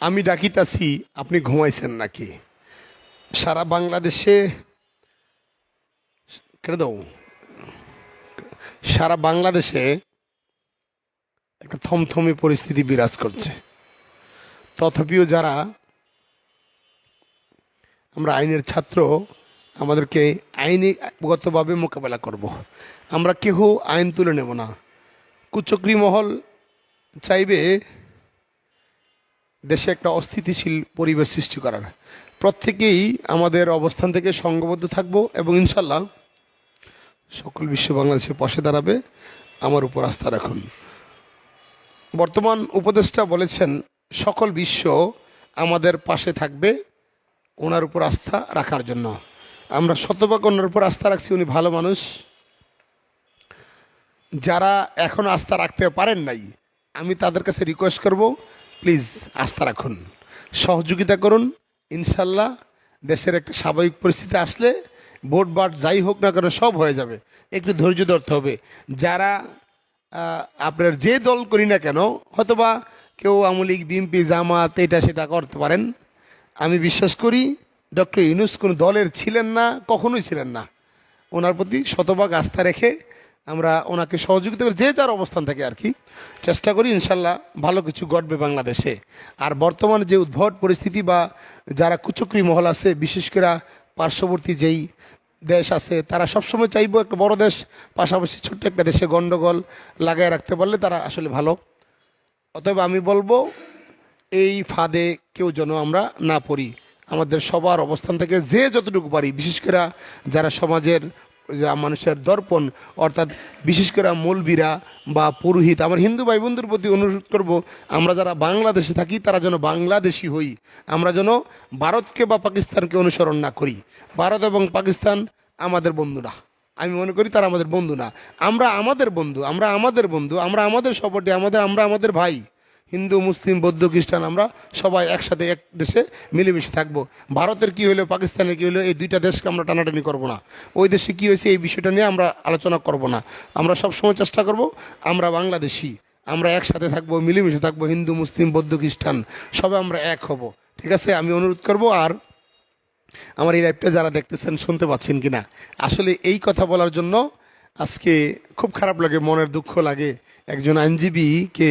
আমি ডাকিতাছি, আপনি ঘুমাইছেন নাকি? সারা বাংলাদেশে কেটে দাও। সারা বাংলাদেশে একটা থমথমে পরিস্থিতি বিরাজ করছে। তথাপিও যারা আমরা আইনের ছাত্র, আমাদেরকে আইনিগতভাবে মোকাবেলা করব। আমরা কেহ আইন তুলে নেব না। কুচক্রি মহল চাইবে দেশে একটা অস্থিতিশীল পরিবেশ সৃষ্টি করার। প্রত্যেকেই আমাদের অবস্থান থেকে সঙ্গবদ্ধ থাকব এবং ইনশাল্লাহ সকল বিশ্ব বাংলাদেশের পাশে দাঁড়াবে। আমার উপর আস্থা রাখুন। বর্তমান উপদেষ্টা বলেছেন, সকল বিশ্ব আমাদের পাশে থাকবে ওনার উপর আস্থা রাখার জন্য। আমরা শতভাগ ওনার উপর আস্থা রাখছি, উনি ভালো মানুষ। যারা এখন আস্থা রাখতে পারেন নাই, আমি তাদের কাছে রিকোয়েস্ট করব প্লিজ আস্থা রাখুন। সহযোগিতা করুন, ইনশাল্লাহ দেশের একটা স্বাভাবিক পরিস্থিতি আসলে ভোট বাট যাই হোক না কেন সব হয়ে যাবে। একটু ধৈর্য ধরতে হবে। যারা আপনার যে দল করি না কেন, হয়তোবা কেউ আওয়ামী লীগ, বিএনপি, জামাত, এটা সেটা করতে পারেন। আমি বিশ্বাস করি ডক্টর ইউনুস কোনো দলের ছিলেন না, কখনোই ছিলেন না। ওনার প্রতি শতভাগ আস্থা রেখে আমরা ওনাকে সহযোগিতা করে যে যার অবস্থান থেকে আর কি, চেষ্টা করি ইনশাল্লাহ ভালো কিছু ঘটবে বাংলাদেশে। আর বর্তমানে যে উদ্ভট পরিস্থিতি বা যারা কুচক্রি মহল আছে, বিশেষ করে পার্শ্ববর্তী যেই দেশ আছে, তারা সবসময় চাইব একটা বড় দেশ, পাশাপাশি ছোট্ট একটা দেশে গণ্ডগোল লাগায় রাখতে পারলে তারা আসলে ভালো। অতএব আমি বলব, এই ফাঁদে কেউ যেন আমরা না পড়ি। আমাদের সবার অবস্থান থেকে যে যতটুকু পারি, বিশেষ করে যারা সমাজের যা মানুষের দর্পণ, অর্থাৎ বিশেষ করে মৌলবীরা বা পুরোহিত, আমার হিন্দু ভাই বন্ধুর প্রতি অনুরোধ করব, আমরা যারা বাংলাদেশে থাকি, তারা যেন বাংলাদেশি হই। আমরা যেন ভারতকে বা পাকিস্তানকে অনুসরণ না করি। ভারত এবং পাকিস্তান আমাদের বন্ধু না। আমি মনে করি তারা আমাদের বন্ধু না। আমরা আমাদের বন্ধু, আমরা আমাদের বন্ধু, আমরা আমাদের সপোর্টে, আমাদের, আমরা আমাদের ভাই। হিন্দু, মুসলিম, বৌদ্ধ, খ্রিস্টান আমরা সবাই একসাথে এক দেশে মিলেমিশে থাকব। ভারতের কি হলো পাকিস্তানের কি হলো এই দুইটা দেশকে আমরা টানাটানি করব না। ওই দেশে কি হয়েছে, এই বিষয়টা নিয়ে আমরা আলোচনা করব না। আমরা সবসময় চেষ্টা করব, আমরা বাংলাদেশি, আমরা একসাথে থাকব, মিলেমিশে থাকব, হিন্দু, মুসলিম, বৌদ্ধ, খ্রিস্টান, সবাই আমরা এক হব। ঠিক আছে? আমি অনুরোধ করব, আর আমার এই লাইভটা যারা দেখতেছেন, শুনতে পাচ্ছেন কিনা? আসলে এই কথা বলার জন্য আজকে খুব খারাপ লাগে, মনের দুঃখ লাগে। একজন আইনজীবীকে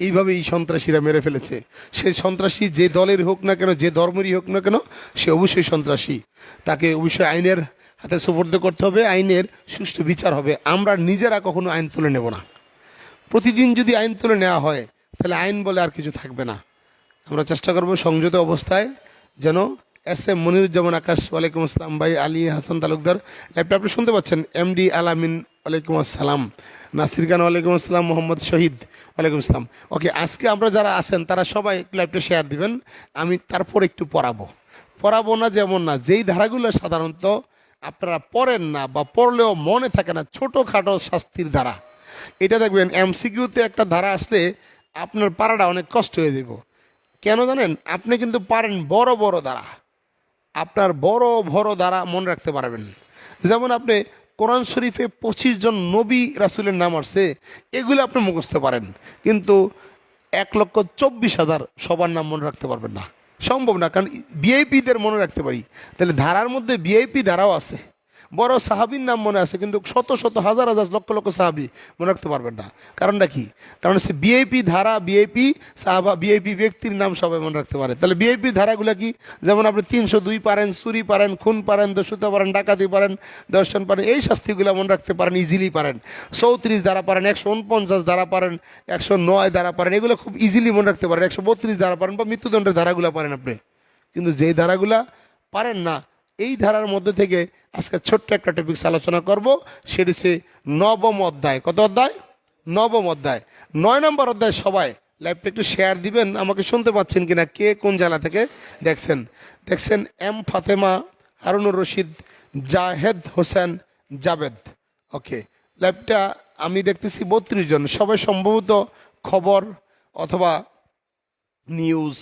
এইভাবে এই সন্ত্রাসীরা মেরে ফেলেছে। সে সন্ত্রাসী যে দলের হোক না কেন, যে ধর্মেরই হোক না কেন, সে অবশ্যই সন্ত্রাসী। তাকে অবশ্যই আইনের হাতে সুপর্দ করতে হবে, আইনের সুষ্ঠু বিচার হবে। আমরা নিজেরা কখনো আইন তুলে নেব না। প্রতিদিন যদি আইন তুলে নেওয়া হয়, তাহলে আইন বলে আর কিছু থাকবে না। আমরা চেষ্টা করব সংযত অবস্থায় যেন এস এম মনিরুজ্জামান আকাশ, ওয়ালাইকুম আসসালাম। ভাই আলী হাসান তালুকদার লাইভটা আপনি শুনতে পাচ্ছেন? এমডি আলামিন, ওয়ালাইকুম আসসালাম। নাসির খান, ওয়ালাইকুম আসসালাম। মোহাম্মদ শহীদ, ওয়ালাইকুম আসসালাম। ওকে, আজকে আমরা যারা আছেন, তারা সবাই লাইভটা শেয়ার দিবেন। আমি তারপর একটু পড়াবো। পড়াবো না, যেমন না, যেই ধারাগুলো সাধারণত আপনারা পড়েন না বা পড়লেও মনে থাকে না, ছোটোখাটো শাস্তির ধারা। এটা দেখবেন এমসিকিউতে একটা ধারা আসলে আপনার পাড়াটা অনেক কষ্ট হয়ে যাব কেন জানেন? আপনি কিন্তু পারেন বড় বড় দ্বারা আপনার বড় বড় দ্বারা মনে রাখতে পারবেন। যেমন আপনি কোরআন শরীফে পঁচিশ জন নবী রাসুলের নাম আসছে, এগুলো আপনি মুখস্থ পারেন। কিন্তু এক লক্ষ চব্বিশ হাজার সবার নাম মনে রাখতে পারবেন না। সম্ভব না, কারণ বিআইপিদের মনে রাখতে পারি। তাহলে ধারার মধ্যে বিআইপি ধারাও আছে। বড় সাহাবির নাম মনে আছে, কিন্তু শত শত, হাজার হাজার, লক্ষ লক্ষ সাহাবি মনে রাখতে পারবেন না। কারণটা কি? কারণ সে বিআইপি ধারা বিআইপি সাহাবা বিআইপি ব্যক্তির নাম সবাই মনে রাখতে পারে। তাহলে বিআইপি ধারাগুলো কি? যেমন আপনি তিনশো দুই পারেন, চুরি পারেন, খুন পারেন, দস্যুতা পারেন, ডাকাতি পারেন, দর্শন পারেন, এই শাস্তিগুলো মনে রাখতে পারেন ইজিলি পারেন। চৌত্রিশ দ্বারা পারেন, একশো উনপঞ্চাশ দ্বারা পারেন, একশো নয় দ্বারা পারেন, এগুলো খুব ইজিলি মনে রাখতে পারেন। একশো বত্রিশ দ্বারা পারেন বা মৃত্যুদণ্ডের ধারাগুলো পারেন আপনি। কিন্তু যেই ধারাগুলা পারেন না এই ধারার মধ্যে থেকে আজকে ছোট্ট একটা টপিক্স আলোচনা করব। সেটি হচ্ছে নবম অধ্যায়। কত অধ্যায়? নবম অধ্যায়। নয় নম্বর অধ্যায় সবাই লাইভটা একটু শেয়ার দিবেন, আমাকে শুনতে পাচ্ছেন কিনা, কে কোন জেলা থেকে দেখছেন? দেখছেন এম ফাতেমা, হারুনুর রশিদ, জাহেদ হোসেন, জাবেদ। ওকে লাইভটা আমি দেখতেছি বত্রিশ জন। সবাই সম্ভবত খবর অথবা নিউজ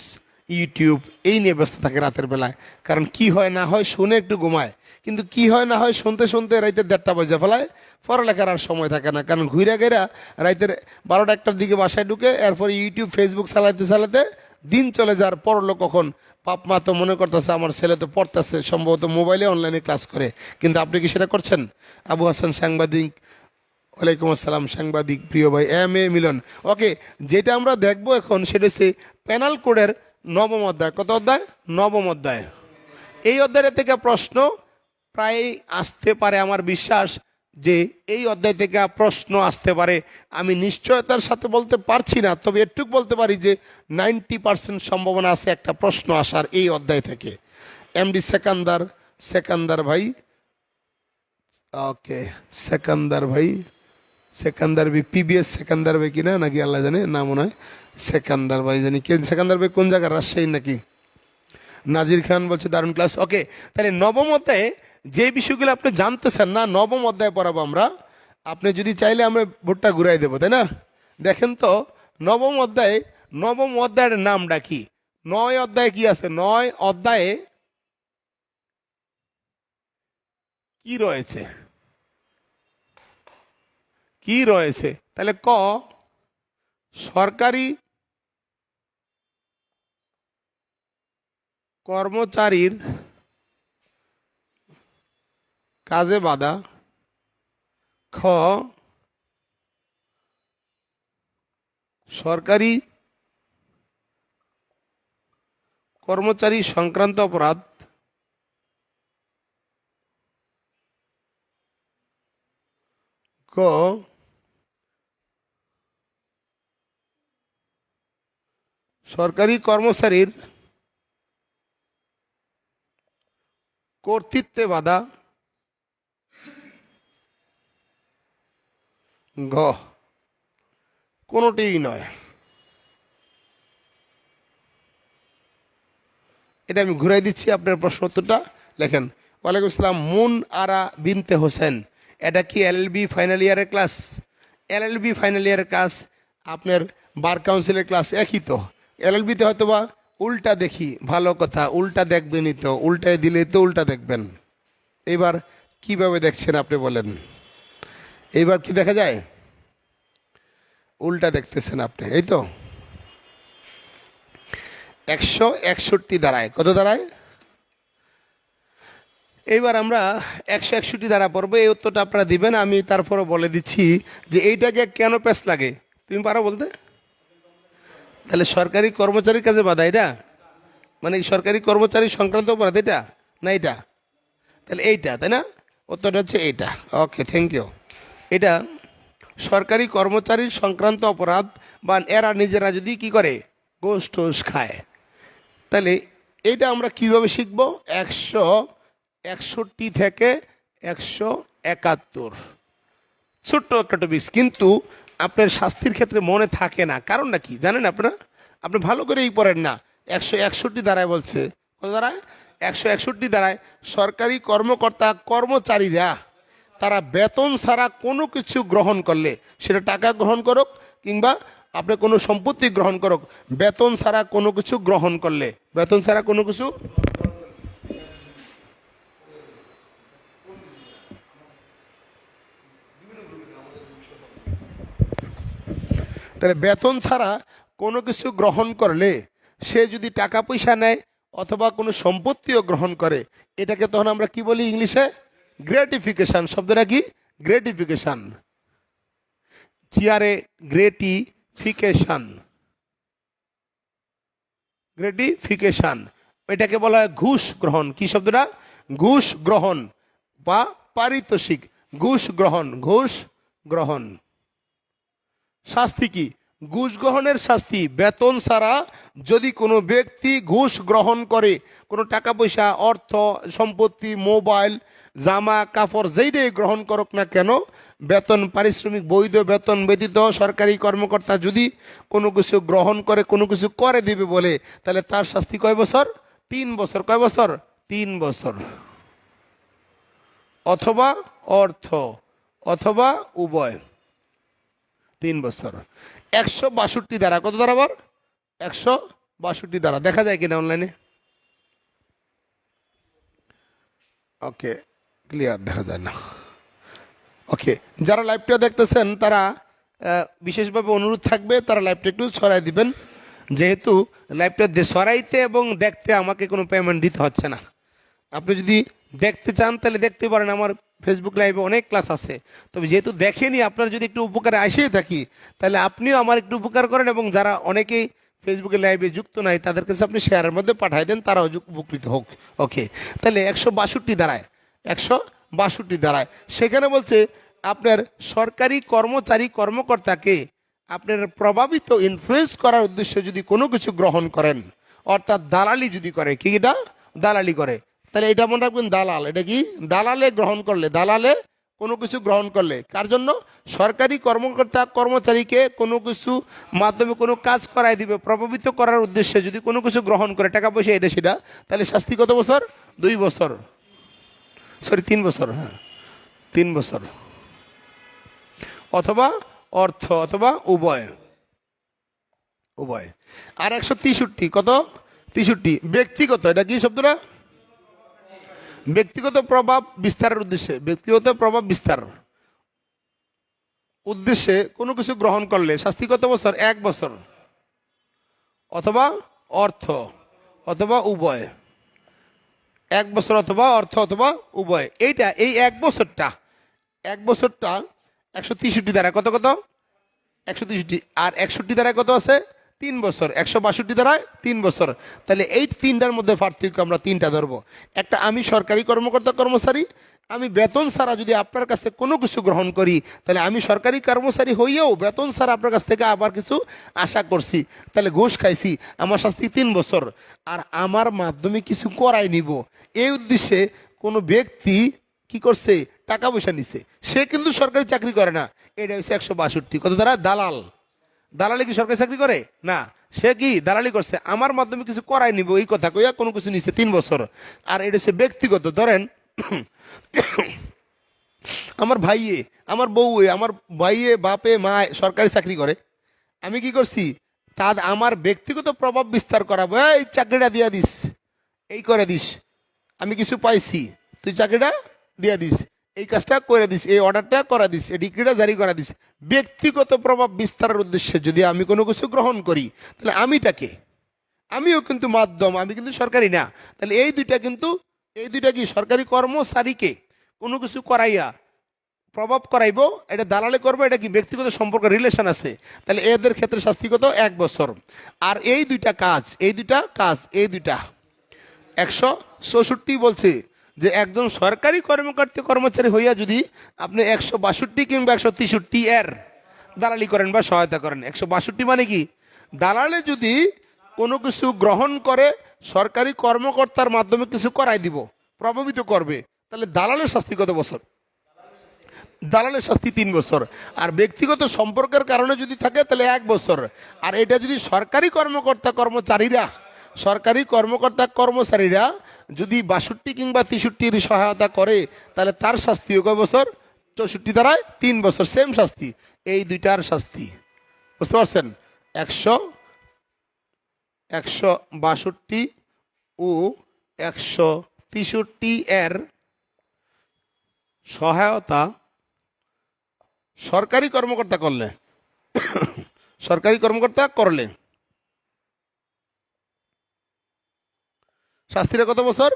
ইউটিউব, এই নিয়ে ব্যস্ত থাকে রাতের বেলায়। কারণ কি হয় না হয় শুনে একটু ঘুমায়। কিন্তু কি হয় না হয় শুনতে শুনতে রাইতে দেড়টা বাজে ফেলায়। পড়ালেখার আর সময় থাকে না। কারণ ঘুরে গেরা রাইতের বারোটা একটার দিকে বাসায় ঢুকে এরপর ইউটিউব ফেসবুক চালাতে চালাতে দিন চলে যার পড়ল কখন পাপ মা তো মনে করতেছে, আমার ছেলে তো পড়তেছে। সম্ভবত মোবাইলে অনলাইনে ক্লাস করে। কিন্তু আপনি কি সেটা করছেন? আবু হাসান সাংবাদিক, ওয়ালাইকুম আসসালাম সাংবাদিক, প্রিয় ভাই, এম এ মিলন। ওকে, যেটা আমরা দেখব এখন সেটা হচ্ছে প্যানাল কোডের নবম অধ্যায়। কত অধ্যায়? নবম অধ্যায়। এই অধ্যায় থেকে প্রশ্ন প্রায় আসতে পারে আমার বিশ্বাস যে এই অধ্যায় থেকে প্রশ্ন আসতে পারে। আমি নিশ্চয়তার সাথে বলতে পারছি না, তবে একটুক বলতে পারি যে নাইনটি পার্সেন্ট সম্ভাবনা আছে একটা প্রশ্ন আসার এই অধ্যায় থেকে। এমডি সেকান্দার সেকান্দার ভাই। ওকে, সেকান্দার ভাই। সেকান্দার ভাই পিবিএস সেকান্দার ভাই কিনা, নাকি আল্লাহ জানে না মনে হয় সেকান্দার ভাই জানি কে, সেকান্দার ভাই কোন জায়গায়, রাজশাহী নাকি? নাজির খান বলছে, দারুণ ক্লাস ওকে তাহলে নবম অধ্যায়ে যে বিষয়গুলো আপনি জানতেছেন না, নবম অধ্যায় পড়াবো আমরা। আপনি যদি চাইলে আমরা ভোটটা ঘুরাই দেবো, তাই না? দেখেন তো, নবম অধ্যায়ে, নবম অধ্যায়ের নামটা কি? নয় অধ্যায়ে কি আছে? নয় অধ্যায়ে কি রয়েছে? কি রয়েছে? তাহলে ক সরকারি কর্মচারীর কাজে বাধা খ সরকারি কর্মচারী সংক্রান্ত অপরাধ ক সরকারি কর্মচারীর কর্তৃত্বে বাধা। ঘ, কোনোটিই নয়। এটা আমি ঘুরাই দিচ্ছি আপনার প্রশ্ন উত্তরটা। লেখেন, ওয়ালাইকুম আসসালাম, মুন আরা বিনতে হোসেন, এটা কি এলএলবি ফাইনাল ইয়ারের ক্লাস? এলএলবি ফাইনাল ইয়ারের ক্লাস, আপনার বার কাউন্সিলের ক্লাস একই তো? এলএলবিতে হয়তো বা উল্টা দেখি, ভালো কথা, উল্টা দেখবেনই তো, উল্টায় দিলে তো উল্টা দেখবেন। এবার কীভাবে দেখছেন আপনি বলেন? এইবার কি দেখা যায়? উল্টা দেখতেছেন আপনি, এই তো। একশো একষট্টি দাঁড়ায়, কত দাঁড়ায়? এইবার আমরা একশো একষট্টি দ্বারা পড়ব, এই উত্তরটা আপনারা দিবেন, আমি তারপরে বলে দিচ্ছি যে এইটাকে কেন প্যাস লাগে? তুমি পারো বলতে? তাহলে সরকারি কর্মচারীর কাছে বাধা, এটা? মানে সরকারি কর্মচারী সংক্রান্ত অপরাধ, এটা? না এটা তাহলে এইটা, তাই না? উত্তরটা হচ্ছে এইটা। ওকে থ্যাংক ইউ এটা, সরকারি কর্মচারীর সংক্রান্ত অপরাধ, বা এরা নিজেরা যদি কি করে? গোস টোস খায়। তাহলে এটা আমরা কীভাবে শিখব? একশো, একষট্টি থেকে একশো একাত্তর। ছোট্ট একটা টপিক্স কিন্তু আপনার শাস্তির ক্ষেত্রে মনে থাকে না। কারণটা কি? জানেন আপনারা? আপনি ভালো করে করেই পড়েন না। একশো একষট্টি দ্বারায় বলছে। কত দ্বারায় একশো একষট্টি দ্বারায় সরকারি কর্মকর্তা, কর্মচারীরা, তারা বেতন ছাড়া কোনো কিছু গ্রহণ করলে, সেটা টাকা গ্রহণ করুক কিংবা আপনি কোনো সম্পত্তি গ্রহণ করুক, বেতন ছাড়া কোনো কিছু গ্রহণ করলে, বেতন ছাড়া কোনো কিছু তাহলে বেতন ছাড়া কোনো কিছু গ্রহণ করলে সে যদি টাকা পয়সা নেয় অথবা কোনো সম্পত্তিও গ্রহণ করে, এটাকে তখন আমরা কি বলি ইংলিশে? গ্রেটিফিকেশন শব্দটা কি? গ্রেটিফিকেশন চেয়ারে গ্রেটিফিকেশন গ্রেটিফিকেশান এটাকে বলা হয় ঘুষ গ্রহণ। কি শব্দটা? ঘুষ গ্রহণ বা পারিতোষিক। ঘুষ গ্রহণ। ঘুষ গ্রহণ। শাস্তি কি? ঘুষ গ্রহণের শাস্তি। বেতন ছাড়া যদি কোনো ব্যক্তি ঘুষ গ্রহণ করে, কোনো টাকা পয়সা, অর্থ, সম্পত্তি, মোবাইল, জামা, কাপড় যেইটাই গ্রহণ করুক না কেন, বেতন, পারিশ্রমিক, বৈধ বেতন ব্যতীত সরকারি কর্মকর্তা যদি কোনো কিছু গ্রহণ করে, কোনো কিছু করে দিবে বলে, তাহলে তার শাস্তি কয় বছর? তিন বছর। কয় বছর? তিন বছর। অথবা অর্থ, অথবা উভয়। তিন বছর। একশো বাষট্টি দ্বারা কত দ্বারা আবার? একশো বাষট্টি দ্বারা দেখা যায় কিনা অনলাইনে ওকে ক্লিয়ার দেখা যায় না। ওকে যারা লাইভটা দেখতেছেন, তারা বিশেষভাবে অনুরোধ থাকবে, তারা লাইভটা একটু ছড়াই দিবেন। যেহেতু লাইভটা ছড়াইতে এবং দেখতে আমাকে কোনো পেমেন্ট দিতে হচ্ছে না। আপনি যদি দেখতে চান, তাহলে দেখতে পারেন আমার ফেসবুক লাইভে অনেক ক্লাস আছে। তবে যেহেতু দেখেনি, আপনার যদি একটু উপকারে আসেই থাকি, তাহলে আপনিও আমার একটু উপকার করেন এবং যারা অনেকেই ফেসবুকে লাইভে যুক্ত নাই, তাদের কাছে আপনি শেয়ারের মধ্যে পাঠাই দেন, তারাও উপকৃত হোক। ওকে তাহলে একশো বাষট্টি দাঁড়ায়। একশো বাষট্টি দাঁড়ায়। সেখানে বলছে, আপনার সরকারি কর্মচারী কর্মকর্তাকে আপনার প্রভাবিত ইনফ্লুয়েন্স করার উদ্দেশ্যে যদি কোনো কিছু গ্রহণ করেন, অর্থাৎ দালালি যদি করে, কি এটা? দালালি করে। তাহলে এটা মনে রাখবেন দালাল। এটা কি? দালালে গ্রহণ করলে, দালালে কোনো কিছু গ্রহণ করলে। কার জন্য? সরকারি কর্মকর্তা, কর্মচারীকে কোনো কিছু মাধ্যমে কোনো কাজ করাই দিবে, প্রভাবিত করার উদ্দেশ্যে যদি কোনো কিছু গ্রহণ করে, টাকা পয়সা এটা সেটা, তাহলে শাস্তি কত বছর? দুই বছর। সরি তিন বছর হ্যাঁ। তিন বছর। অথবা অর্থ, অথবা উভয়। উভয়। আর একশো তেষট্টি, কত? তেষট্টি। ব্যক্তিগত, এটা কি শব্দটা? ব্যক্তিগত প্রভাব বিস্তারের উদ্দেশ্যে, ব্যক্তিগত প্রভাব বিস্তার উদ্দেশ্যে কোনো কিছু গ্রহণ করলে শাস্তি কত বছর? এক বছর। অথবা অর্থ, অথবা উভয়। এক বছর অথবা অর্থ অথবা উভয়। এইটা, এই এক বছরটা এক বছরটা একশো তেষট্টি দ্বারা কত কত? একশো তেষট্টি আর একষট্টি দ্বারা কত আছে? তিন বছর, একশো বাষট্টি দ্বারায় তিন বছর। তাহলে এই তিনটার মধ্যে পার্থক্য আমরা তিনটা ধরবো। একটা, আমি সরকারি কর্মকর্তা কর্মচারী, আমি বেতন ছাড়া যদি আপনার কাছে কোনো কিছু গ্রহণ করি, তাহলে আমি সরকারি কর্মচারী হইয়েও বেতন ছাড়া আপনার কাছ থেকে আবার কিছু আশা করছি। তাহলে ঘুষ খাইছি, আমার শাস্তি তিন বছর। আর আমার মাধ্যমে কিছু করাই নিব। এই উদ্দেশ্যে কোনো ব্যক্তি কি করছে? টাকা পয়সা নিছে। সে কিন্তু সরকারি চাকরি করে না। এটা হচ্ছে একশো বাষট্টি। কত দ্বারা দালাল। দালালি কি সরকারি চাকরি করে? না। সে কি দালালি করছে? আমার মাধ্যমে কিছু করাই নিব, এই কথা কইয়া কোনো কিছু নিছে তিন বছর। আর এটা হচ্ছে ব্যক্তিগত, ধরেন আমার ভাইয়ে, আমার বউয়ে, আমার ভাইয়ে, বাপে মা সরকারি চাকরি করে। আমি কি করছি? তা আমার ব্যক্তিগত প্রভাব বিস্তার করাবো। এই চাকরিটা দিয়া দিস। এই করে দিস। আমি কিছু পাইছি। তুই চাকরিটা দিয়ে দিস। এই কাজটা করে দিস, এই অর্ডারটা করা দিস, এই ডিগ্রিটা জারি করা দিস। ব্যক্তিগত প্রভাব বিস্তারের উদ্দেশ্যে যদি আমি কোনো কিছু গ্রহণ করি, তাহলে আমিটাকে আমিও কিন্তু মাধ্যম, আমি কিন্তু সরকারি না। তাহলে এই দুইটা কিন্তু, এই দুইটা কি সরকারি কর্মচারীকে কোনো কিছু করাইয়া প্রভাব করাইবো, এটা দালালে করব, এটা কি ব্যক্তিগত সম্পর্ক রিলেশন আছে? তাহলে এদের ক্ষেত্রে শাস্তিগত এক বছর। আর এই দুইটা কাজ, এই দুইটা কাজ, এই দুইটা। একশো চৌষট্টি বলছে যে একজন সরকারি কর্মকর্তা, কর্মচারী হইয়া যদি আপনি একশো বাষট্টি কিংবা একশো তেষট্টি এর দালালি করেন বা সহায়তা করেন, একশো বাষট্টি মানে কি? দালালে যদি কোনো কিছু গ্রহণ করে, সরকারি কর্মকর্তার মাধ্যমে কিছু করাই দিব, প্রভাবিত করবে, তাহলে দালালের শাস্তি কত বছর? দালালের শাস্তি তিন বছর। আর ব্যক্তিগত সম্পর্কের কারণে যদি থাকে, তাহলে এক বছর। আর এটা যদি সরকারি কর্মকর্তা, কর্মচারীরা, সরকারি কর্মকর্তা, কর্মচারীরা যদি বাষট্টি কিংবা তেষট্টির সহায়তা করে, তাহলে তার শাস্তিও কয় বছর? চৌষট্টি দ্বারায় তিন বছর সেম শাস্তি। এই দুইটার শাস্তি। বুঝতে পারছেন? একশো একশো বাষট্টি ও একশো তেষট্টি এর সহায়তা সরকারি কর্মকর্তা করলে। সরকারি কর্মকর্তা করলে। শাস্তিটা কত বছর?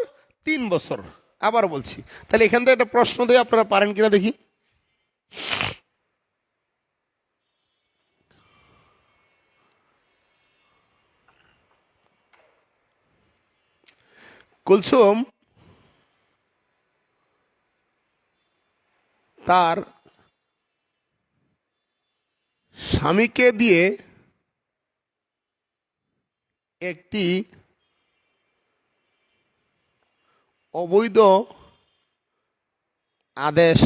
তিন বছর। আবার বলছি। তাহলে এখান থেকে একটা প্রশ্ন দিয়ে আপনারা পারেন কিনা দেখি। কুলসুম তার স্বামীকে দিয়ে একটি অবৈধ আদেশ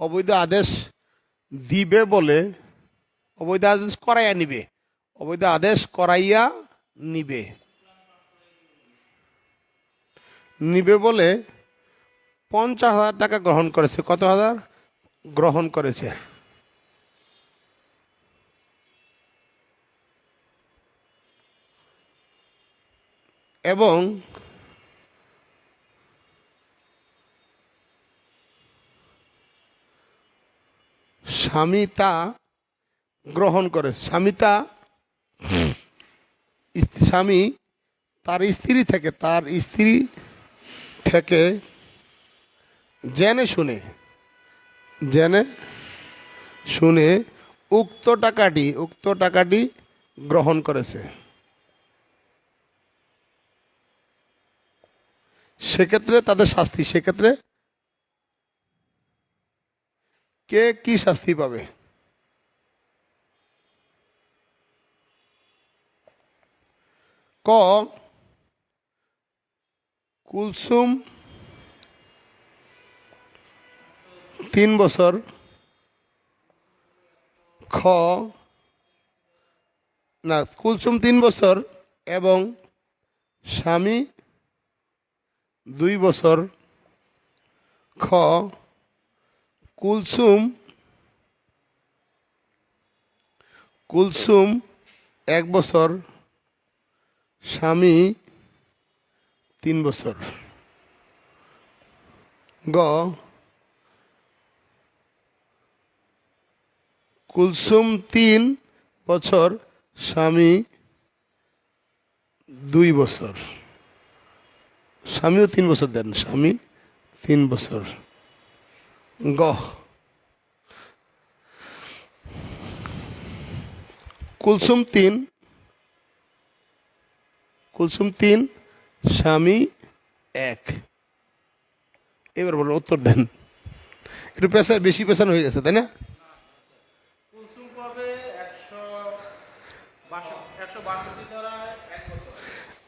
অবৈধ আদেশ দিবে বলে অবৈধ আদেশ করাইয়া নিবে, অবৈধ আদেশ করাইয়া নিবে। নিবে বলে পঞ্চাশ হাজার টাকা গ্রহণ করেছে। কত হাজার? গ্রহণ করেছে। এবং স্বামী তা গ্রহণ করে। স্বামী তা স্বামী তার স্ত্রী থেকে, তার স্ত্রী থেকে জেনে শুনে জেনে শুনে উক্ত টাকাটি উক্ত টাকাটি গ্রহণ করেছে। সেক্ষেত্রে তাদের শাস্তি, সেক্ষেত্রে কে কি শাস্তি পাবে? ক, কুলসুম তিন বছর। খ, না, কুলসুম তিন বছর এবং স্বামী দুই বছর, খ, কুলসুম কুলসুম এক বছর, স্বামী তিন বছর। গ, কুলসুম তিন বছর, স্বামী দুই বছর। স্বামীও তিন বছর দেন, স্বামী তিন বছর। গ। কুলসুম তিন কুলসুম তিন, স্বামী এক। এবার বলুন উত্তর দেন। একটু পেশা, বেশি পেশানো হয়ে গেছে, তাই না?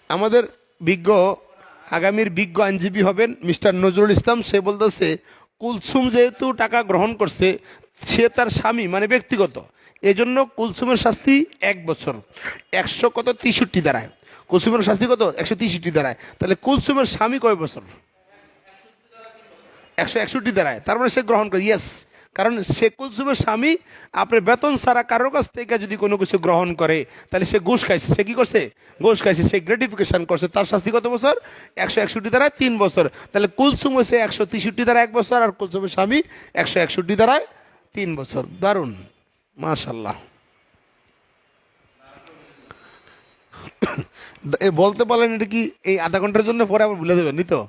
আমাদের বিজ্ঞ আগামীর বিজ্ঞ আইনজীবী হবেন মিস্টার নজরুল ইসলাম। সে বলতেছে, কুলসুম যেহেতু টাকা গ্রহণ করছে, সে তার স্বামী মানে ব্যক্তিগত। এজন্য কুলসুমের শাস্তি এক বছর। একশো কত? তেষট্টি দাঁড়ায়। কুলসুমের শাস্তি কত? একশো তেষট্টি দাঁড়ায়। তাহলে কুলসুমের স্বামী কয় বছর? একশো একষট্টি দাঁড়ায়। তার মানে সে গ্রহণ করে ইয়েস কারণ সে কুলসুমের স্বামী আপনার বেতন ছাড়া কারোর কাছ থেকে যদি কোনো কিছু গ্রহণ করে, তাহলে সে ঘুষ খাইছে। সে কি করছে? ঘুষ খাইছে। সে গ্রেটিফিকেশন করছে। তার শাস্তি কত বছর? একশো একষট্টি দ্বারায় তিন বছর। তাহলে কুলসুম হয়েছে একশো তেষট্টি দ্বারা এক বছর আর কুলসুমের স্বামী একশো একষট্টি দ্বারায় তিন বছর। দারুণ। মাশাল্লাহ বলতে পারলেন এটা কি এই আধা ঘণ্টার জন্য পরে আবার ভুলে দেবেন নি তো?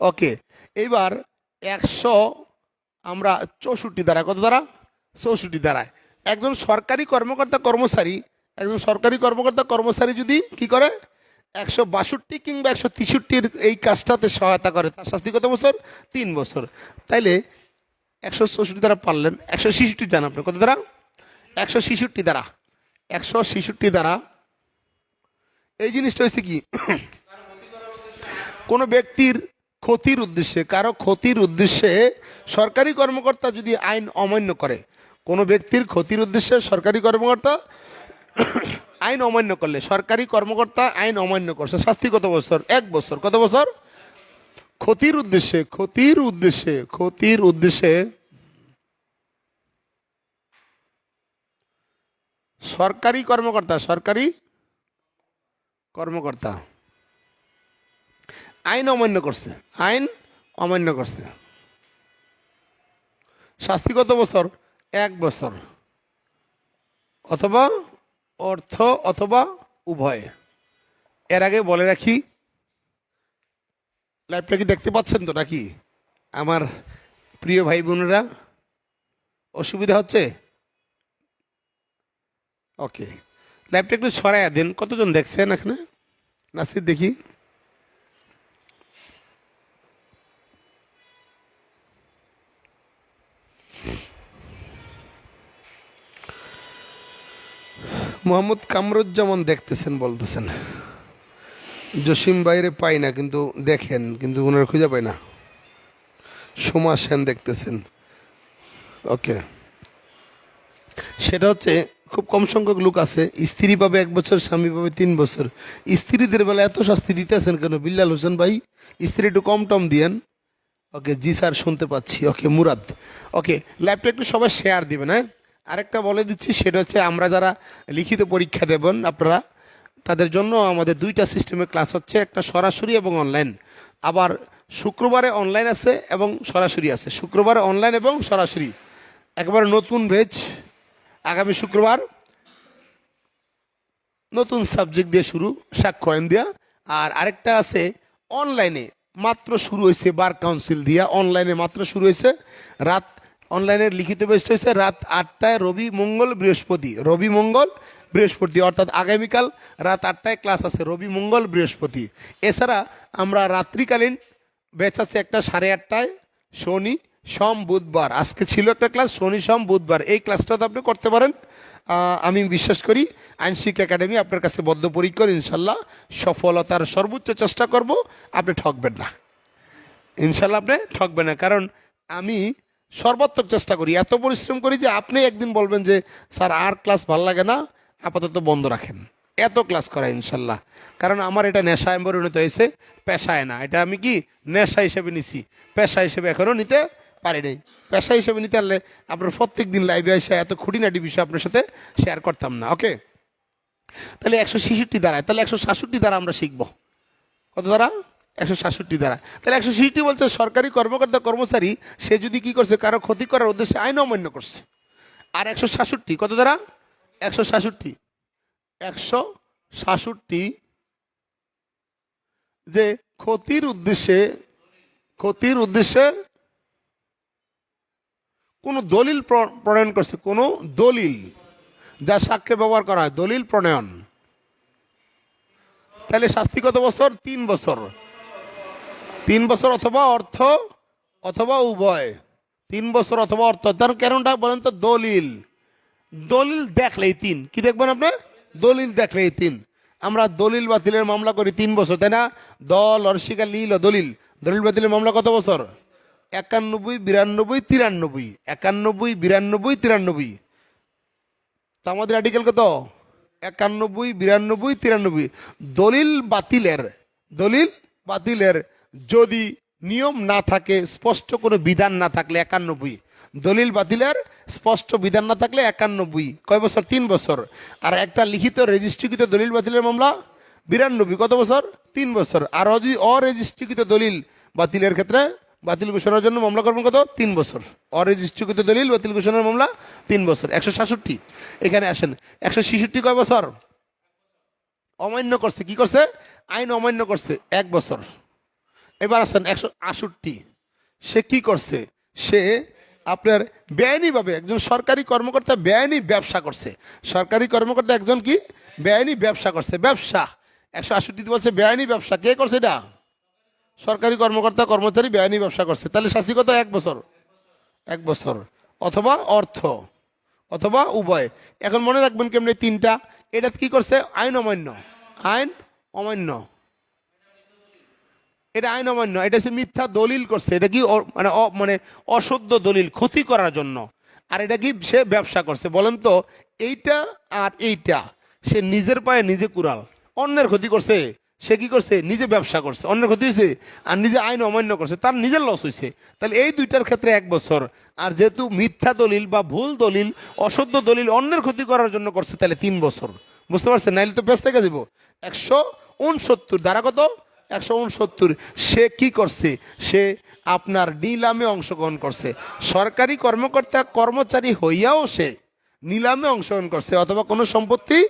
ওকে। এইবার একশো আমরা চৌষট্টি দ্বারা, কত দ্বারা? চৌষট্টি দ্বারায় একজন সরকারি কর্মকর্তা কর্মচারী, একজন সরকারি কর্মকর্তা কর্মচারী যদি কি করে? একশো বাষট্টি কিংবা একশো তেষট্টির এই কাজটাতে সহায়তা করে। তার শাস্তি কত বছর? তিন বছর। তাইলে একশো চৌষট্টি দ্বারা পারলেন, একশো ছেষট্টি জান আপনি, কত দ্বারা? একশো ছেষট্টি দ্বারা। একশো ছেষট্টি দ্বারা। এই জিনিসটা হচ্ছে কি? কোনো ব্যক্তির ক্ষতির উদ্দেশ্যে, কারও ক্ষতির উদ্দেশ্যে সরকারি কর্মকর্তা যদি আইন অমান্য করে, কোনো ব্যক্তির ক্ষতির উদ্দেশ্যে সরকারি কর্মকর্তা আইন অমান্য করলে, সরকারি কর্মকর্তা আইন অমান্য করছে, শাস্তি কত বছর? এক বছর। কত বছর? ক্ষতির উদ্দেশ্যে ক্ষতির উদ্দেশ্যে ক্ষতির উদ্দেশ্যে সরকারি কর্মকর্তা সরকারি কর্মকর্তা। আইন অমান্য করছে। আইন অমান্য করছে। শাস্তি কত বছর, এক বছর। অথবা অর্থ অথবা উভয়। এর আগে বলে রাখি, লাইভটা কি দেখতে পাচ্ছেন তো নাকি? আমার প্রিয় ভাই বোনেরা, অসুবিধা হচ্ছে? ওকে। লাইভটা একটু ছড়াইয়া দিন। কতজন দেখছেন এখানে? নাসির দেখি। মোহাম্মদ কামরুজ্জামান দেখতেছেন, বলতেছেন। জসিম বাইরে পাই না, কিন্তু দেখেন, কিন্তু ওনার খুঁজে পাই না। সোমা সেন দেখতেছেন। ওকে। সেটা হচ্ছে, খুব কম সংখ্যক লোক আছে, স্ত্রী পাবে এক বছর, স্বামী পাবে তিন বছর। স্ত্রীদের বেলা এত শাস্তি দিতেছেন কেন? বিল্লাল হোসেন ভাই, স্ত্রী একটু কম টম দিয়েন। ওকে, জি স্যার, শুনতে পাচ্ছি। ওকে, মুরাদ। ওকে ল্যাপটপ একটু সবাই শেয়ার দিবেন হ্যাঁ? আরেকটা বলে দিচ্ছি, সেটা হচ্ছে আমরা যারা লিখিত পরীক্ষা দেবেন আপনারা, তাদের জন্য আমাদের দুইটা সিস্টেমে ক্লাস হচ্ছে, একটা সরাসরি এবং অনলাইন আবার শুক্রবারে অনলাইন আছে এবং সরাসরি আছে। শুক্রবারে অনলাইন এবং সরাসরি। একেবারে নতুন ভেজ আগামী শুক্রবার নতুন সাবজেক্ট দিয়ে শুরু, সাক্ষ্য আইন দিয়া। আর আরেকটা আছে অনলাইনে মাত্র শুরু হয়েছে বার কাউন্সিল দিয়া অনলাইনে মাত্র শুরু হয়েছে। রাত অনলাইনের লিখিত বেস্ট হয়েছে রাত আটটায় রবি মঙ্গল বৃহস্পতি, রবি মঙ্গল বৃহস্পতি, অর্থাৎ আগামীকাল রাত আটটায় ক্লাস আছে, রবি মঙ্গল বৃহস্পতি। এছাড়া আমরা রাত্রিকালীন ব্যাচ আছে একটা সাড়ে আটটায়, শনি, সোম, বুধবার। আজকে ছিল একটা ক্লাস, শনি, সোম, বুধবার। এই ক্লাসটা তো আপনি করতে পারেন। আমি বিশ্বাস করি আইনশিক একাডেমি আপনার কাছে বদ্ধপরিকর, ইনশাল্লাহ সফলতার সর্বোচ্চ চেষ্টা করব, আপনি ঠকবেন না। ইনশাল্লাহ আপনি ঠকবেন না, কারণ আমি সর্বাত্মক চেষ্টা করি। এত পরিশ্রম করি যে আপনি একদিন বলবেন যে, স্যার, আর ক্লাস ভালো লাগে না, আপাতত বন্ধ রাখেন। এত ক্লাস করা ইনশাল্লাহ। কারণ আমার এটা নেশায় পরিণত হয়েছে, পেশায় না। এটা আমি কি নেশা হিসেবে নিছি, পেশা হিসেবে এখনও নিতে পারি নাই। পেশা হিসেবে নিতে পারলে আপনার প্রত্যেক দিন লাইভে এসে এত খুঁটিনাটি বিষয় আপনার সাথে শেয়ার করতাম না ওকে তাহলে একশো ছেষট্টি দ্বারায়, তাহলে একশো সাতষট্টি দ্বারা আমরা শিখব। কত দ্বারা? একশো সাতষট্টি দ্বারা। তাহলে একশো ছেষট্টি বলছে সরকারি কর্মকর্তা কর্মচারী, সে যদি কি করছে, কারও ক্ষতি করার উদ্দেশ্যে আইন অমান্য করছে। আর একশো সাতষট্টি, কত দ্বারা? একশো সাতষট্টি। একশো সাতষট্টি যে ক্ষতির উদ্দেশ্যে ক্ষতির উদ্দেশ্যে কোনো দলিল প্রণয়ন করছে, কোনো দলিল যা সাক্ষ্যে ব্যবহার করা হয়, দলিল প্রণয়ন। তাহলে শাস্তি কত বছর? তিন বছর। তিন বছর অথবা অর্থ অথবা উভয়। তিন বছর অথবা অর্থ। তার কারণটা বলেন তো দলিল। দলিল দেখলেই তিন। কি দেখবেন আপনি? দলিল দেখলেই তিন। আমরা দলিল বাতিলের মামলা করি তিন বছর, তাই না? দল, অর্শিকা, লিল দলিল। দলিল বাতিলের মামলা কত বছর? একানব্বই বিরানব্বই তিরানব্বই একানব্বই বিরানব্বই তিরানব্বই তা আমাদের আর্টিকেল কত? একানব্বই বিরানব্বই তিরানব্বই দলিল বাতিলের দলিল বাতিলের যদি নিয়ম না থাকে, স্পষ্ট কোনো বিধান না থাকলে একানব্বই দলিল বাতিলের স্পষ্ট বিধান না থাকলে একানব্বই কয় বছর? তিন বছর। আর একটা লিখিত রেজিস্ট্রিকৃত দলিল বাতিলের মামলা? বিরানব্বই কত বছর? তিন বছর। আর যদি অরেজিস্ট্রিকৃত দলিল বাতিলের ক্ষেত্রে বাতিল ঘোষণার জন্য মামলা করবেন কত? তিন বছর। অরেজিস্ট্রিকৃত দলিল বাতিল ঘোষণার মামলা তিন বছর। একশো সাতষট্টি। এখানে আসেন। একশো ছেষট্টি কয় বছর? অমান্য করছে। কি করছে? আইন অমান্য করছে। এক বছর। এবার আসেন একশো আষট্টি। সে কি করছে? সে আপনার বেআইনিভাবে একজন সরকারি কর্মকর্তা বেআইনি ব্যবসা করছে। সরকারি কর্মকর্তা একজন কি? বেআইনি ব্যবসা করছে। ব্যবসা। একশো আষট্টিতে বলছে বেআইনি ব্যবসা। কে করছে এটা? সরকারি কর্মকর্তা, কর্মচারী বেআইনি ব্যবসা করছে। তাহলে শাস্তি কত? এক বছর। এক বছর। অথবা অর্থ। অথবা উভয়। এখন মনে রাখবেন কেমনি তিনটা। এটা কি করছে? আইন অমান্য। আইন অমান্য। এটা আইন অমান্য এটা হচ্ছে মিথ্যা দলিল করছে, এটা কি মানে মানে অশুদ্ধ দলিল ক্ষতি করার জন্য? আর এটা কি সে ব্যবসা করছে? বলেন তো, এইটা আর এইটা, সে নিজের পায়ে নিজে কুড়াল, অন্যের ক্ষতি করছে, সে কি করছে? নিজে ব্যবসা করছে, অন্যের ক্ষতি হয়েছে, আর নিজে আইন অমান্য করছে, তার নিজের লস হয়েছে। তাহলে এই দুইটার ক্ষেত্রে এক বছর, আর যেহেতু মিথ্যা দলিল বা ভুল দলিল অসত্য দলিল অন্যের ক্ষতি করার জন্য করছে, তাহলে তিন বছর। বুঝতে পারছেন? নাইলে তো থেকে দিব একশো উনসত্তর দ্বারা কত? একশো উনসত্তর, সে কি করছে? সে আপনার নিলামে অংশগ্রহণ করছে। সরকারি কর্মকর্তা, কর্মচারী হইয়াও সে নিলামে অংশগ্রহণ করছে, অথবা কোনো সম্পত্তি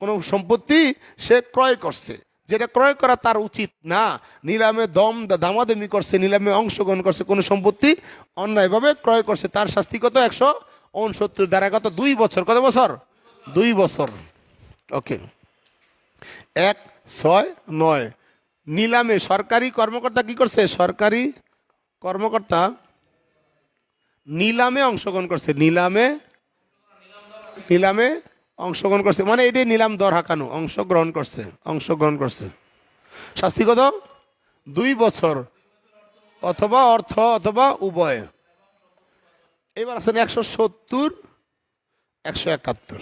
কোনো সম্পত্তি সে ক্রয় করছে। যেটা ক্রয় করা তার উচিত না। নিলামে দম দামাদামি করছে, নিলামে অংশগ্রহণ করছে, কোনো সম্পত্তি অন্যায়ভাবে ক্রয় করছে। তার শাস্তি কত? একশো উনসত্তর, দ্বারা কত দুই বছর। কত বছর? দুই বছর। ওকে। এক, ছয়, নয়। নিলামে সরকারি কর্মকর্তা কি করছে? সরকারি কর্মকর্তা নিলামে অংশগ্রহণ করছে। নিলামে নিলামে অংশগ্রহণ করছে। মানে এটাই নিলাম দর হাঁকানো, অংশগ্রহণ করছে অংশগ্রহণ করছে। শাস্তি কত? দুই বছর অথবা অর্থ অথবা উভয়। এবার আছেন একশো সত্তর, একশো একাত্তর।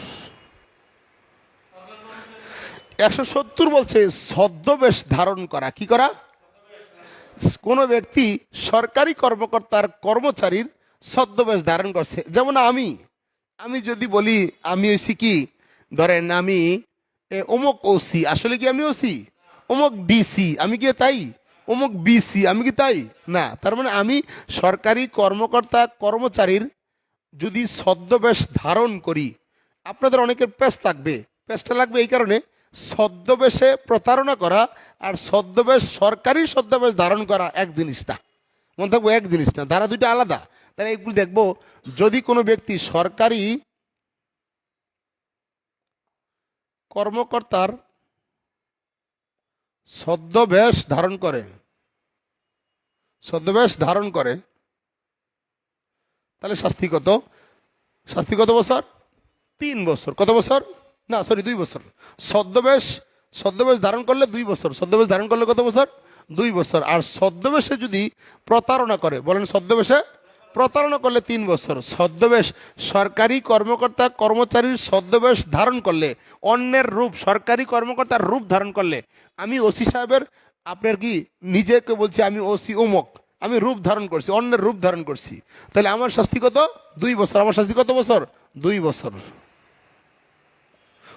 একশো সত্তর বলছে, ছদ্মবেশ ধারণ করা। কি করা? কোনো ব্যক্তি সরকারি কর্মকর্তার কর্মচারীর ছদ্মবেশ ধারণ করছে। যেমন আমি আমি যদি বলি, আমি হয়েছি কি? ধরেন আমি অমুক ওসি আসলে কি আমি ওসি অমুক ডিসি আমি কি তাই? অমুক বিসি আমি কি তাই? না, তার মানে আমি সরকারি কর্মকর্তা, কর্মচারীর যদি ছদ্মবেশ ধারণ করি, আপনাদের অনেকের পেশ লাগবে। পেশটা লাগবে এই কারণে ছদ্মবেশে প্রতারণা করা আর ছদ্মবেশ, সরকারি ছদ্মবেশ ধারণ করা এক জিনিস না মনে থাকব এক জিনিস না ধারা দুইটা আলাদা। তাহলে এগুলো দেখব, যদি কোনো ব্যক্তি সরকারি কর্মকর্তার ছদ্মবেশ ধারণ করে, ছদ্মবেশ ধারণ করে, তাহলে শাস্তি কত? শাস্তি কত বছর? তিন বছর। কত বছর? না সরি দুই বছর। ছদ্মবেশ ছদ্মবেশ ধারণ করলে দুই বছর। ছদ্মবেশ ধারণ করলে কত বছর? দুই বছর। আর ছদ্মবেশে যদি প্রতারণা করে, বলেন ছদ্মবেশে, প্রতারণা করলে তিন বছর। ছদ্মবেশ সরকারি কর্মকর্তা, কর্মচারীর ছদ্মবেশ ধারণ করলে, অন্যের রূপ, সরকারি কর্মকর্তার রূপ ধারণ করলে, আমি ওসি সাহেবের, আপনার কি, নিজেকে বলছি আমি ওসি অমুক আমি রূপ ধারণ করছি, অন্যের রূপ ধারণ করছি। তাহলে আমার শাস্তি কত? দুই বছর। আমার শাস্তি কত বছর? দুই বছর।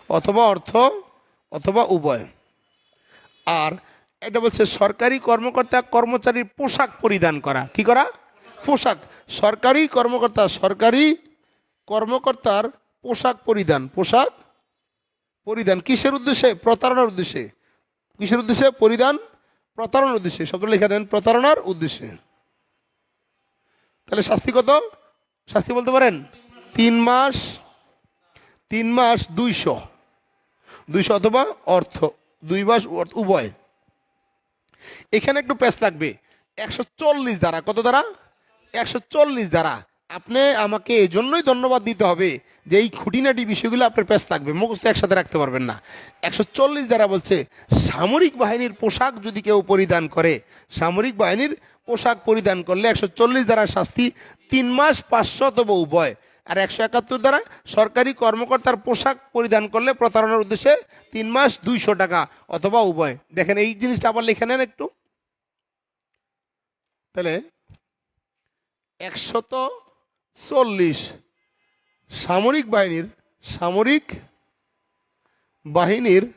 অথবা অর্থ, অথবা উভয়। আর এটা বলছে সরকারি কর্মকর্তা কর্মচারীর পোশাক পরিধান করা। কি করা? পোশাক। সরকারি কর্মকর্তা, সরকারি কর্মকর্তার পোশাক পরিধান। পোশাক পরিধান কিসের উদ্দেশ্যে? প্রতারণার উদ্দেশ্যে। কিসের উদ্দেশ্যে? পরিধান প্রতারণার উদ্দেশ্যে। শব্দ লেখা দেন প্রতারণার উদ্দেশ্যে। তাহলে শাস্তি কত? শাস্তি বলতে পারেন? তিন মাস তিন মাস দুইশো। দুইশো অথবা অর্থ, দুই অর্থ- উভয়। এখানে একটু প্যাচ লাগবে। একশো চল্লিশ দ্বারা কত দ্বারা একশো চল্লিশ দ্বারা আপনি আমাকে এই জন্যই ধন্যবাদ দিতে হবে যে এই খুঁটিনাটি বিষয়গুলো আপনার প্যাচ থাকবে মুখস্থ একসাথে রাখতে পারবেন না। একশো চল্লিশ দ্বারা বলছে, সামরিক বাহিনীর পোশাক যদি কেউ পরিধান করে, সামরিক বাহিনীর পোশাক পরিধান করলে একশো চল্লিশ দ্বারা শাস্তি তিন মাস পাঁচশো অথবা উভয়। আর একশো একাত্তর দ্বারা সরকারি কর্মকর্তার পোশাক পরিধান করলে প্রতারণার উদ্দেশ্যে তিন মাস দুইশো টাকা অথবা উভয়। দেখেন, এই জিনিসটা আবার লিখে নেন একটু। তাহলে, একশত চল্লিশ। সামরিক বাহিনীর সামরিক বাহিনীর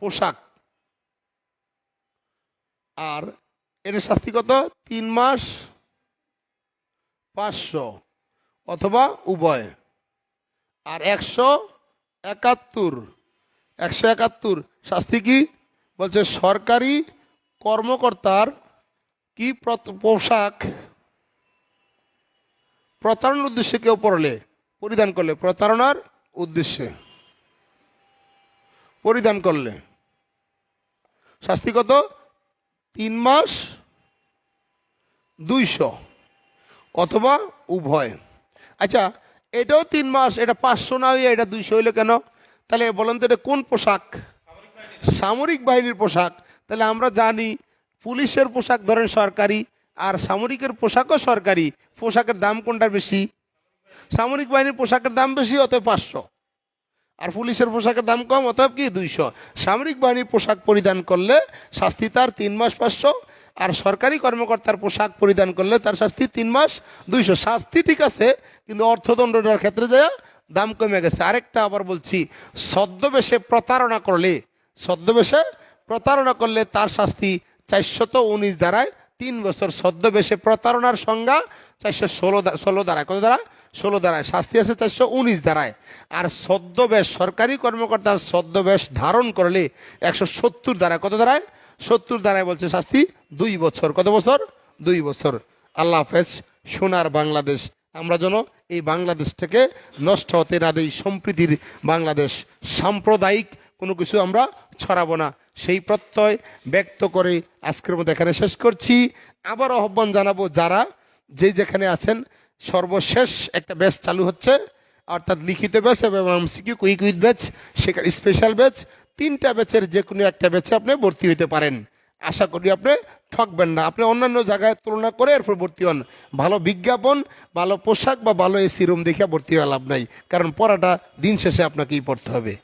পোশাক। আর এর শাস্তি কত? তিন মাস পাঁচশো। অথবা উভয়। আর একশো একাত্তর একশো একাত্তর শাস্তি কি? বলছে সরকারি কর্মকর্তার কি পোশাক? প্রতারণার উদ্দেশ্যে কেউ পড়লে, পরিধান করলে, প্রতারণার উদ্দেশ্যে। পরিধান করলে। শাস্তি কত? তিন মাস দুইশো। অথবা উভয়। আচ্ছা এটাও তিন মাস, এটা পাঁচশো না হইয়া এটা দুইশো হইল কেন? তাহলে বলেন তো এটা কোন পোশাক? সামরিক বাহিনীর পোশাক। তাহলে আমরা জানি পুলিশের পোশাক ধরেন সরকারি, আর সামরিকের পোশাকও সরকারি। পোশাকের দাম কোনটা বেশি? সামরিক বাহিনীর পোশাকের দাম বেশি, অতএব পাঁচশো। আর পুলিশের পোশাকের দাম কম, অতএব কি দুইশো। সামরিক বাহিনীর পোশাক পরিধান করলে শাস্তি তার তিন মাস পাঁচশো আর সরকারি কর্মকর্তার পোশাক পরিধান করলে তার শাস্তি তিন মাস, দুইশো শাস্তি ঠিক আছে, কিন্তু অর্থদণ্ডটার ক্ষেত্রে যায়, দাম কমে গেছে। আরেকটা আবার বলছি, ছদ্মবেশে প্রতারণা করলে, ছদ্মবেশে প্রতারণা করলে তার শাস্তি চারশত উনিশ দ্বারায় তিন বছর, ছদ্মবেশে প্রতারণার সংজ্ঞা চারশো ষোলো ষোলো দ্বারায় কত দ্বারা ষোলো দ্বারায় শাস্তি আছে চারশো উনিশ দ্বারায় আর ছদ্মবেশ, সরকারি কর্মকর্তার ছদ্মবেশ ধারণ করলে একশো সত্তর দ্বারা কত দ্বারায় সত্তর দ্বারায় বলছে, শাস্তি দুই বছর। কত বছর? দুই বছর। আল্লাহ হাফেজ, সোনার বাংলাদেশ। আমরা যেন এই বাংলাদেশটাকে নষ্ট হতে না দেই, সম্প্রীতির বাংলাদেশ। সাম্প্রদায়িক কোনো কিছু আমরা ছড়াবো না। সেই প্রত্যয় ব্যক্ত করে আজকের মধ্যে এখানে শেষ করছি। আবার আহ্বান জানাব যারা যে যেখানে আছেন, সর্বশেষ একটা ব্যাচ চালু হচ্ছে, অর্থাৎ লিখিত ব্যাচ এবং সিকিউ কুইক উইথ ব্যাচ সেখানে স্পেশাল ব্যাচ তিনটা ব্যাচের যে কোনো একটা ব্যাচে আপনি ভর্তি হইতে পারেন। আশা করি আপনি ঠকবেন না। আপনি অন্যান্য জায়গায় তুলনা করে এরপর ভর্তি হন। ভালো বিজ্ঞাপন, ভালো পোশাক বা ভালো এসি রুম দেখে ভর্তি হওয়া লাভ নাই। কারণ পড়াটা দিন শেষে আপনাকেই পড়তে হবে।